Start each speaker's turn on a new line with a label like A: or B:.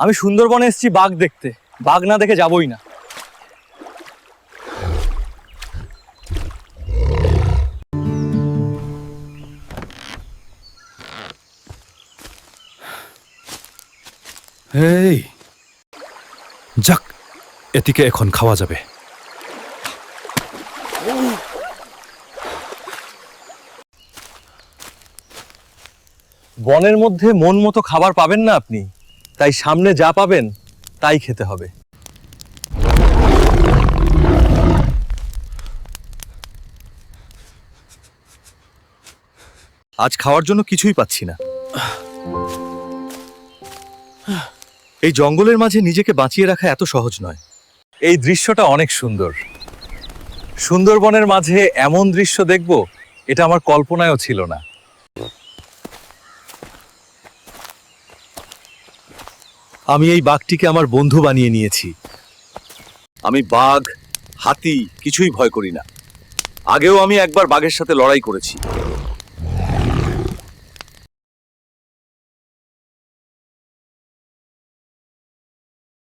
A: আমি সুন্দরবনে এসেছি বাঘ দেখতে। বাঘ না দেখে যাবই না।
B: এই যাক এটিকে এখন খাওয়া যাবে।
A: বনের মধ্যে মন মতো খাবার পাবেন না আপনি? তাই সামনে যা পাবেন, তাই খেতে হবে। আজ খাওয়ার জন্য কিছুই পাচ্ছি না। এই জঙ্গলের মাঝে নিজেকে বাঁচিয়ে রাখা এত সহজ নয়। এই দৃশ্যটা অনেক সুন্দর। সুন্দরবনের মাঝে এমন দৃশ্য দেখব, এটা আমার কল্পনায়ও ছিল না। আমি এই বাঘটিকে আমার বন্ধু বানিয়ে নিয়েছি। আমি বাঘ, হাতি, কিছুই ভয় করি না। আগেও আমি একবার বাঘের সাথে লড়াই করেছি।